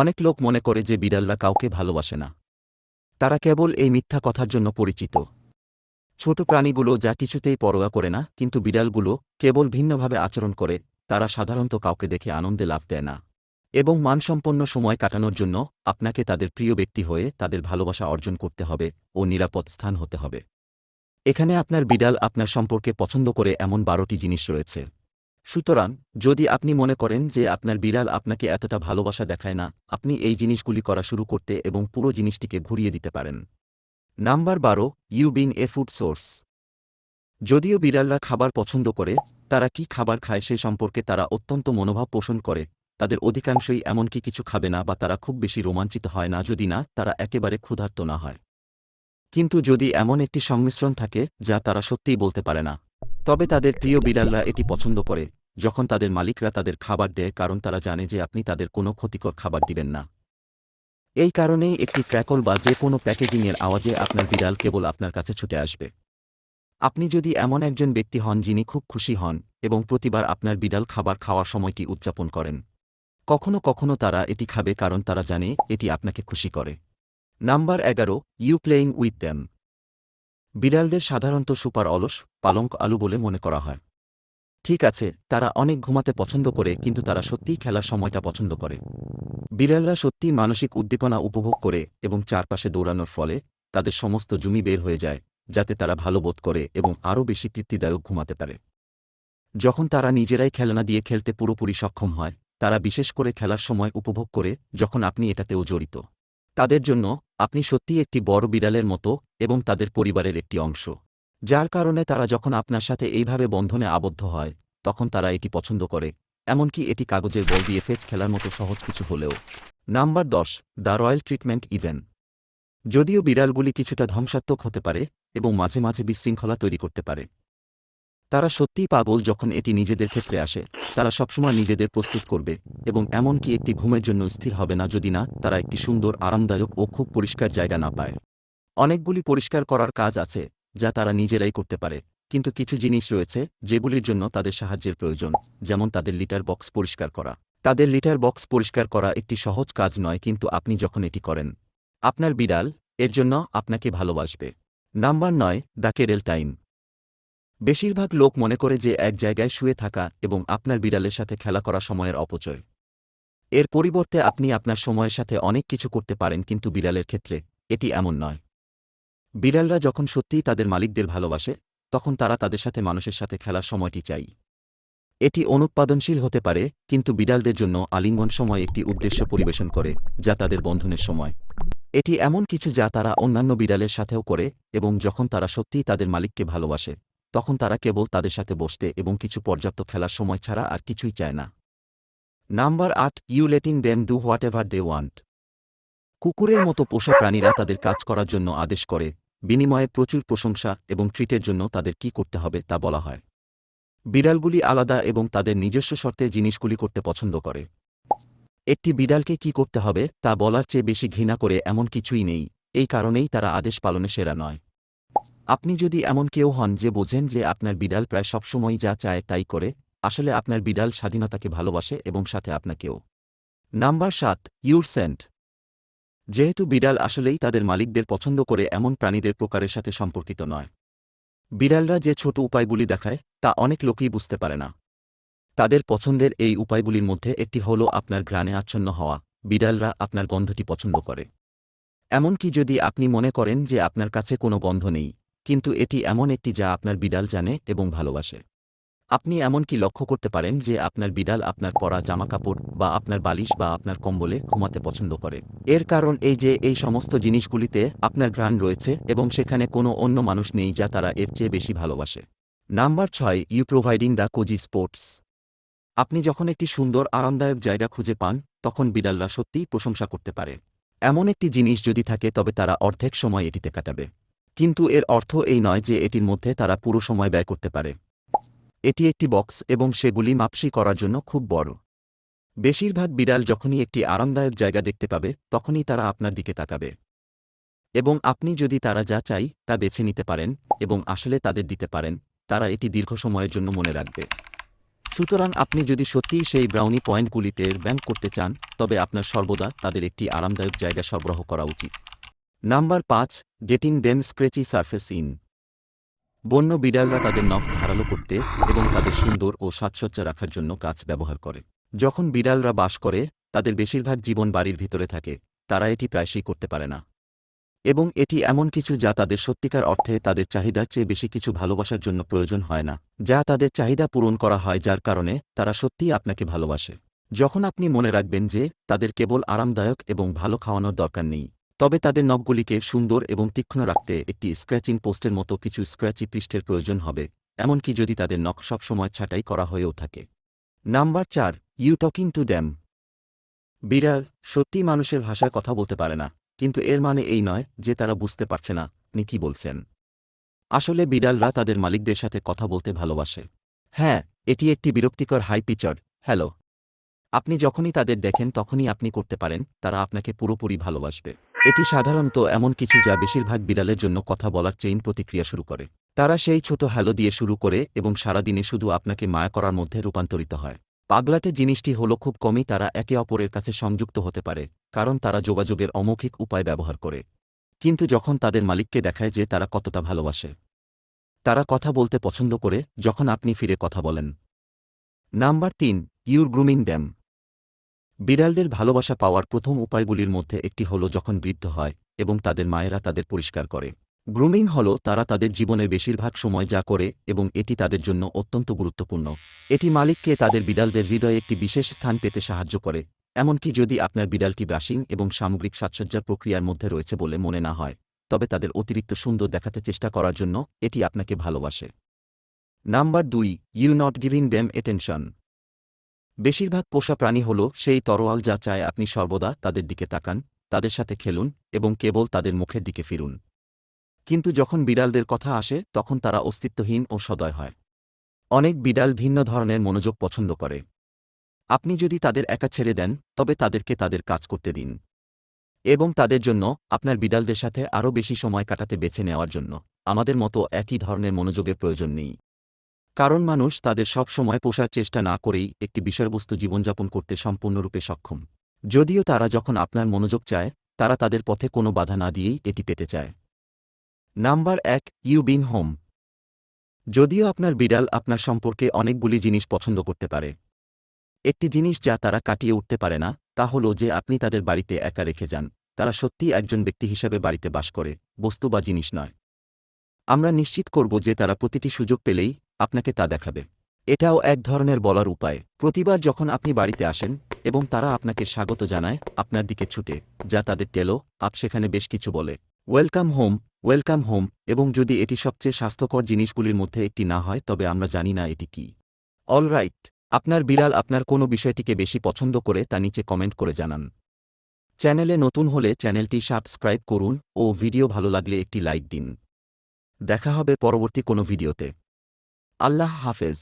অনেক লোক মনে করে যে বিড়ালরা কাউকে ভালোবাসে না। তারা কেবল এই মিথ্যা কথার জন্য পরিচিত। ছোট প্রাণীগুলো যা কিছুতেই পরোয়া করে না, কিন্তু বিড়ালগুলো কেবল ভিন্নভাবে আচরণ করে, তারা সাধারণত কাউকে দেখে আনন্দে লাভ দেয় না। এবং মানসম্পন্ন সময় কাটানোর জন্য আপনাকে তাদের প্রিয় ব্যক্তি হয়ে তাদের ভালোবাসা অর্জন করতে হবে ও নিরাপদ স্থান হতে হবে। এখানে আপনার বিড়াল আপনার সম্পর্কে পছন্দ করে এমন বারোটি জিনিস রয়েছে। সুতরাং, যদি আপনি মনে করেন যে আপনার বিড়াল আপনাকে এতটা ভালোবাসা দেখায় না, আপনি এই জিনিসগুলি করা শুরু করতে এবং পুরো জিনিসটিকে ঘুরিয়ে দিতে পারেন। নাম্বার বারো, you been a food source. যদিও বিড়ালরা খাবার পছন্দ করে, তারা কি খাবার খায় সে সম্পর্কে তারা অত্যন্ত মনোভাব পোষণ করে, তাদের অধিকাংশই এমনকি কিছু খাবে না বা তারা খুব বেশি রোমাঞ্চিত হয় না যদি না তারা একেবারে ক্ষুধার্ত না হয়। কিন্তু যদি এমন একটি সংমিশ্রণ থাকে যা তারা সত্যিই বলতে পারে না, তবে তাদের প্রিয় বিড়ালরা এটি পছন্দ করে যখন তাদের মালিকরা তাদের খাবার দেয় কারণ তারা জানে যে আপনি তাদের কোনো ক্ষতিকর খাবার দিবেন না। এই কারণেই একটি ক্র্যাকল বা যে কোনো প্যাকেজিংয়ের আওয়াজে আপনার বিড়াল কেবল আপনার কাছে ছুটে আসবে। আপনি যদি এমন একজন ব্যক্তি হন যিনি খুব খুশি হন এবং প্রতিবার আপনার বিড়াল খাবার খাওয়ার সময়টি উদযাপন করেন। কখনো কখনো তারা এটি খাবে কারণ তারা জানে এটি আপনাকে খুশি করে। নাম্বার এগারো ইউ প্লেয়িং উইথ দ্যাম বিড়ালদের সাধারণত সুপার অলস, পালঙ্ক আলু বলে মনে করা হয়। ঠিক আছে, তারা অনেক ঘুমাতে পছন্দ করে, কিন্তু তারা সত্যিই খেলার সময়টা পছন্দ করে। বিড়ালরা সত্যিই মানসিক উদ্দীপনা উপভোগ করে এবং চারপাশে দৌড়ানোর ফলে তাদের সমস্ত জমি বের হয়ে যায়, যাতে তারা ভালো বোধ করে এবং আরও বেশি তৃপ্তিদায়ক ঘুমাতে পারে। যখন তারা নিজেরাই খেলনা দিয়ে খেলতে পুরোপুরি সক্ষম হয়, তারা বিশেষ করে খেলার সময় উপভোগ করে যখন আপনি এটাতেও জড়িত। তাদের জন্য আপনি সত্যিই একটি বড় বিড়ালের মতো এবং তাদের পরিবারের একটি অংশ। যার কারণে তারা যখন আপনার সাথে এইভাবে বন্ধনে আবদ্ধ হয়, তখন তারা এটি পছন্দ করে, এমনকি এটি কাগজের বল দিয়ে ফেচ খেলার মতো সহজ কিছু হলেও। নাম্বার দশ, দ্য রয়্যাল ট্রিটমেন্ট ইভেন যদিও বিড়ালগুলি কিছুটা ধ্বংসাত্মক হতে পারে এবং মাঝে মাঝে বিশৃঙ্খলা তৈরি করতে পারে। তারা সত্যিই পাগল যখন এটি নিজেদের ক্ষেত্রে আসে, তারা সবসময় নিজেদের প্রস্তুত করবে এবং এমনকি একটি ঘুমের জন্য স্থির হবে না যদি না তারা একটি সুন্দর, আরামদায়ক ও খুব পরিষ্কার জায়গা না পায়। অনেকগুলি পরিষ্কার করার কাজ আছে যা তারা নিজেরাই করতে পারে। কিন্তু কিছু জিনিস রয়েছে যেগুলির জন্য তাদের সাহায্যের প্রয়োজন, যেমন তাদের লিটার বক্স পরিষ্কার করা। তাদের লিটার বক্স পরিষ্কার করা একটি সহজ কাজ নয়, কিন্তু আপনি যখন এটি করেন, আপনার বিড়াল এর জন্য আপনাকে ভালোবাসবে। নাম্বার নয়, দ্য কেরেল টাইম। বেশিরভাগ লোক মনে করে যে এক জায়গায় শুয়ে থাকা এবং আপনার বিড়ালের সাথে খেলা করা সময়ের অপচয়। এর পরিবর্তে আপনি আপনার সময়ের সাথে অনেক কিছু করতে পারেন, কিন্তু বিড়ালের ক্ষেত্রে এটি এমন নয়। বিড়ালরা যখন সত্যিই তাদের মালিকদের ভালোবাসে, তখন তারা তাদের সাথে মানুষের সাথে খেলার সময়টি চাই। এটি অনুৎপাদনশীল হতে পারে, কিন্তু বিড়ালদের জন্য আলিঙ্গন সময় একটি উদ্দেশ্য পরিবেশন করে, যা তাদের বন্ধনের সময়। এটি এমন কিছু যা তারা অন্যান্য বিড়ালের সাথেও করে, এবং যখন তারা সত্যিই তাদের মালিককে ভালোবাসে, তখন তারা কেবল তাদের সাথে বসতে এবং কিছু পর্যাপ্ত খেলার সময় ছাড়া আর কিছুই চায় না। নাম্বার আট, you letting them do whatever they want. কুকুরের মতো পোষা প্রাণীরা তাদের কাজ করার জন্য আদেশ করে, বিনিময়ে প্রচুর প্রশংসা এবং ট্রিটের জন্য তাদের কি করতে হবে তা বলা হয়। বিড়ালগুলি আলাদা এবং তাদের নিজস্ব শর্তে জিনিসগুলি করতে পছন্দ করে। একটি বিড়ালকে কি করতে হবে তা বলার চেয়ে বেশি ঘৃণা করে এমন কিছুই নেই, এই কারণেই তারা আদেশ পালনে সেরা নয়। আপনি যদি এমন কেউ হন যে বোঝেন যে আপনার বিড়াল প্রায় সবসময়ই যা চায় তাই করে, আসলে আপনার বিড়াল স্বাধীনতাকে ভালোবাসে এবং সাথে আপনাকেও। নাম্বার সাত ইউর সেন্ট যেহেতু বিড়াল আসলেই তাদের মালিকদের পছন্দ করে এমন প্রাণীদের প্রকারের সাথে সম্পর্কিত নয়। বিড়ালরা যে ছোট উপায়গুলি দেখায়, তা অনেক লোকই বুঝতে পারে না। তাদের পছন্দের এই উপায়গুলির মধ্যে একটি হল আপনার ঘ্রাণে আচ্ছন্ন হওয়া, বিড়ালরা আপনার গন্ধটি পছন্দ করে। এমনকি যদি আপনি মনে করেন যে আপনার কাছে কোনো গন্ধ নেই, কিন্তু এটি এমন একটি যা আপনার বিড়াল জানে এবং ভালোবাসে। আপনি এমনকি লক্ষ্য করতে পারেন যে আপনার বিড়াল আপনার পরা জামাকাপড় বা আপনার বালিশ বা আপনার কম্বলে ঘুমাতে পছন্দ করে? এর কারণ এই যে এই সমস্ত জিনিসগুলিতে আপনার ঘ্রাণ রয়েছে এবং সেখানে কোনো অন্য মানুষ নেই যা তারা এর চেয়ে বেশি ভালোবাসে। নাম্বার ছয় you providing the cosy sports আপনি যখন একটি সুন্দর, আরামদায়ক জায়গা খুঁজে পান, তখন বিড়ালরা সত্যিই প্রশংসা করতে পারে। এমন একটি জিনিস যদি থাকে তবে তারা অর্ধেক সময় এটিতে কাটাবে। কিন্তু এর অর্থ এই নয় যে এটির মধ্যে তারা পুরো সময় ব্যয় করতে পারে। এটি একটি বক্স এবং সেগুলি মাপসি করার জন্য খুব বড়। বেশিরভাগ বিড়াল যখনই একটি আরামদায়ক জায়গা দেখতে পাবে, তখনই তারা আপনার দিকে তাকাবে। এবং আপনি যদি তারা যা চাই, তা বেছে নিতে পারেন এবং আসলে তাদের দিতে পারেন, তারা এটি দীর্ঘ সময়ের জন্য মনে রাখবে। সুতরাং আপনি যদি সত্যিই সেই ব্রাউনি পয়েন্টগুলিতে ব্যাংক করতে চান, তবে আপনার সর্বদা তাদের একটি আরামদায়ক জায়গা সরবরাহ করা উচিত। নাম্বার পাঁচ, getting them scratchy surface in. বন্য বিড়ালরা তাদের নখ ধারালো করতে এবং তাদের সুন্দর ও সাজসজ্জা রাখার জন্য গাছ ব্যবহার করে। যখন বিড়ালরা বাস করে, তাদের বেশিরভাগ জীবন বাড়ির ভিতরে থাকে, তারা এটি প্রায়শই করতে পারে না। এবং এটি এমন কিছু যা তাদের সত্যিকার অর্থে তাদের চাহিদার চেয়ে বেশি কিছু ভালোবাসার জন্য প্রয়োজন হয় না, যা তাদের চাহিদা পূরণ করা হয় যার কারণে তারা সত্যিই আপনাকে ভালোবাসে। যখন আপনি মনে রাখবেন যে, তাদের কেবল আরামদায়ক এবং ভালো খাওয়ানোর দরকার নেই তবে তাদের নখগুলিকে সুন্দর এবং তীক্ষ্ণ রাখতে একটি স্ক্র্যাচিং পোস্টের মতো কিছু স্ক্র্যাচি পৃষ্ঠের প্রয়োজন হবে, এমনকি যদি তাদের নখ সবসময় ছাঁটাই করা হয়েও থাকে। নাম্বার চার ইউ টকিং টু দ্যাম বিড়াল সত্যি মানুষের ভাষায় কথা বলতে পারে না, কিন্তু এর মানে এই নয় যে তারা বুঝতে পারছে না, আপনি কি বলছেন? আসলে বিড়ালরা তাদের মালিকদের সাথে কথা বলতে ভালোবাসে। হ্যাঁ এটি একটি বিরক্তিকর হাই পিচার হ্যালো আপনি যখনই তাদের দেখেন, তখনই আপনি করতে পারেন, তারা আপনাকে পুরোপুরি ভালোবাসবে। এটি সাধারণত এমন কিছু যা বেশিরভাগ বিড়ালের জন্য কথা বলার চেইন প্রতিক্রিয়া শুরু করে। তারা সেই ছোট হ্যালো দিয়ে শুরু করে এবং সারাদিনে শুধু আপনাকে মায়া করার মধ্যে রূপান্তরিত হয়। পাগলাটে জিনিসটি হল খুব কমই তারা একে অপরের কাছে সংযুক্ত হতে পারে, কারণ তারা যোগাযোগের অমৌখিক উপায় ব্যবহার করে। কিন্তু যখন তাদের মালিককে দেখায় যে তারা কতটা ভালোবাসে, তারা কথা বলতে পছন্দ করে, যখন আপনি ফিরে কথা বলেন। নাম্বার তিন, ইউর গ্রুমিং ড্যাম বিড়ালদের ভালোবাসা পাওয়ার প্রথম উপায়গুলির মধ্যে একটি হল যখন বৃদ্ধ হয় এবং তাদের মায়েরা তাদের পরিষ্কার করে। গ্রুমিং হল তারা তাদের জীবনের বেশিরভাগ সময় যা করে এবং এটি তাদের জন্য অত্যন্ত গুরুত্বপূর্ণ। এটি মালিককে তাদের বিড়ালদের হৃদয়ে একটি বিশেষ স্থান পেতে সাহায্য করে, এমনকি যদি আপনার বিড়ালটি ব্রাশিং এবং সামগ্রিক সাজসজ্জার প্রক্রিয়ার মধ্যে রয়েছে বলে মনে না হয়, তবে তাদের অতিরিক্ত সুন্দর দেখাতে চেষ্টা করার জন্য এটি আপনাকে ভালোবাসে। নাম্বার দুই, you not giving them attention বেশিরভাগ পোষা প্রাণী হল সেই তরোয়াল যা চায় আপনি সর্বদা তাদের দিকে তাকান, তাদের সাথে খেলুন এবং কেবল তাদের মুখের দিকে ফিরুন। কিন্তু যখন বিড়ালদের কথা আসে, তখন তারা অস্তিত্বহীন ও সদয় হয়। অনেক বিড়াল ভিন্ন ধরনের মনোযোগ পছন্দ করে। আপনি যদি তাদের একা ছেড়ে দেন, তবে তাদেরকে তাদের কাজ করতে দিন। এবং তাদের জন্য আপনার বিড়ালদের সাথে আরও বেশি সময় কাটাতে বেছে নেওয়ার জন্য। আমাদের মতো একই ধরনের মনোযোগের প্রয়োজন নেই। কারণ মানুষ তাদের সব সময় পোষার চেষ্টা না করেই একটি বিষয়বস্তু জীবনযাপন করতে সম্পূর্ণরূপে সক্ষম। যদিও তারা যখন আপনার মনোযোগ চায়, তারা তাদের পথে কোনো বাধা না দিয়েই এটি পেতে চায়। নাম্বার এক, ইউ বিন হোম। যদিও আপনার বিড়াল আপনার সম্পর্কে অনেকগুলি জিনিস পছন্দ করতে পারে। একটি জিনিস যা তারা কাটিয়ে উঠতে পারে না, তা হল যে আপনি তাদের বাড়িতে একা রেখে যান। তারা সত্যিই একজন ব্যক্তি হিসেবে বাড়িতে বাস করে, বস্তু বা জিনিস নয়। আমরা নিশ্চিত করব যে তারা প্রতিটি সুযোগ পেলেই আপনাকে তা দেখাবে। এটাও এক ধরনের বলার উপায়। প্রতিবার যখন আপনি বাড়িতে আসেন এবং তারা আপনাকে স্বাগত জানায়, আপনার দিকে ছুটে, যা তাদের টেলো, আপ সেখানে বেশ কিছু বলে। ওয়েলকাম হোম ওয়েলকাম হোম, এবং যদি এটি সবচেয়ে স্বাস্থ্যকর জিনিসগুলির মধ্যে একটি না হয়, তবে আমরা জানি না এটি কি। অলরাইট আপনার বিড়াল আপনার কোনো বিষয়টিকে বেশি পছন্দ করে, তা নিচে কমেন্ট করে জানান। চ্যানেলে নতুন হলে চ্যানেলটি সাবস্ক্রাইব করুন ও ভিডিও ভালো লাগলে একটি লাইক দিন। দেখা হবে পরবর্তী কোনো ভিডিওতে। আল্লাহ হাফেজ।